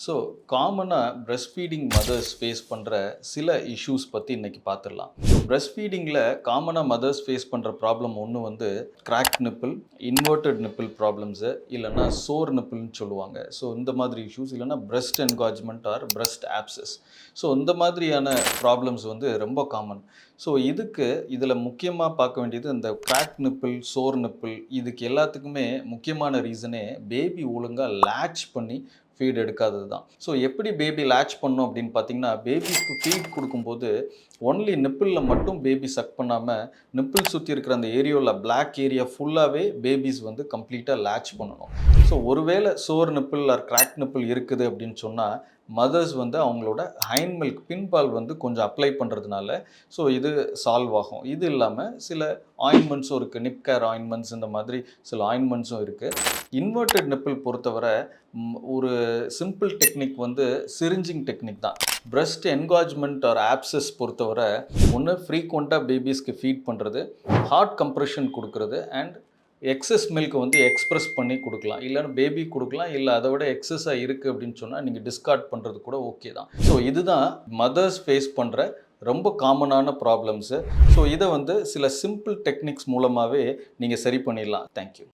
So காமனாக breast feeding mothers face பண்ணுற சில இஷ்யூஸ் பற்றி இன்னைக்கு பார்த்துடலாம் பிரஸ்ட் ஃபீடிங்கில் காமனாக மதர்ஸ் ஃபேஸ் பண்ணுற ப்ராப்ளம் ஒன்று வந்து crack nipple inverted nipple problems இல்லைன்னா சோர் நிப்பிள்னு சொல்லுவாங்க. ஸோ இந்த மாதிரி இஷ்யூஸ் இல்லைன்னா breast engorgement or breast abscess so இந்த மாதிரியான ப்ராப்ளம்ஸ் வந்து ரொம்ப காமன் ஸோ இதுக்கு இதில் முக்கியமாக பார்க்க வேண்டியது இந்த கிராக் நிப்பிள் சோர் நிப்பிள் இதுக்கு எல்லாத்துக்குமே முக்கியமான ரீசனே பேபி ஒழுங்காக லேட்ச் பண்ணி ஃபீட் எடுக்காதது தான். ஸோ எப்படி பேபி லேட்ச் பண்ணும் அப்படின்னு பார்த்தீங்கன்னா பேபிஸ்க்கு ஃபீட் கொடுக்கும்போது ஒன்லி நிப்பிளில் மட்டும் பேபி சக் பண்ணாமல் நிப்பிள் சுற்றி இருக்கிற அந்த ஏரியாவில் பிளாக் ஏரியா ஃபுல்லாகவே பேபிஸ் வந்து கம்ப்ளீட்டாக லேட்ச் பண்ணணும். ஸோ ஒருவேளை sore nipple or crack nipple இருக்குது அப்படின்னு சொன்னால் மதர்ஸ் வந்து அவங்களோட ஹைன் மில்க் பின்பால் வந்து கொஞ்சம் அப்ளை பண்ணுறதுனால ஸோ இது சால்வ் ஆகும். இது இல்லாமல் சில ஆயின்மெண்ட்ஸும் இருக்குது நிப்கேர் ஆயின்மெண்ட்ஸ் இந்த மாதிரி சில ஆயின்மெண்ட்ஸும் இருக்குது இன்வெர்டட் நிப்பிள் பொறுத்தவரை ஒரு சிம்பிள் டெக்னிக் வந்து சிரிஞ்சிங் டெக்னிக் தான். பிரஸ்ட் என்காஜ்மெண்ட் ஆர் ஆப்சஸ் பொறுத்தவரை ஒன்று ஃப்ரீக்வெண்ட்டாக பேபிஸ்க்கு ஃபீட் பண்ணுறது ஹார்ட் கம்ப்ரெஷன் கொடுக்குறது அண்ட் எக்ஸஸ் மில்க் வந்து எக்ஸ்ப்ரெஸ் பண்ணி கொடுக்கலாம். இல்லைன்னா பேபி கொடுக்கலாம். இல்லை அதை விட எக்ஸஸாக இருக்குது அப்படின்னு சொன்னால் நீங்கள் டிஸ்கார்ட் பண்ணுறது கூட ஓகே தான். ஸோ இதுதான் மதர்ஸ் ஃபேஸ் பண்ணுற ரொம்ப காமனான ப்ராப்ளம்ஸு ஸோ இதை வந்து சில சிம்பிள் டெக்னிக்ஸ் மூலமாகவே நீங்கள் சரி பண்ணிடலாம். தேங்க்யூ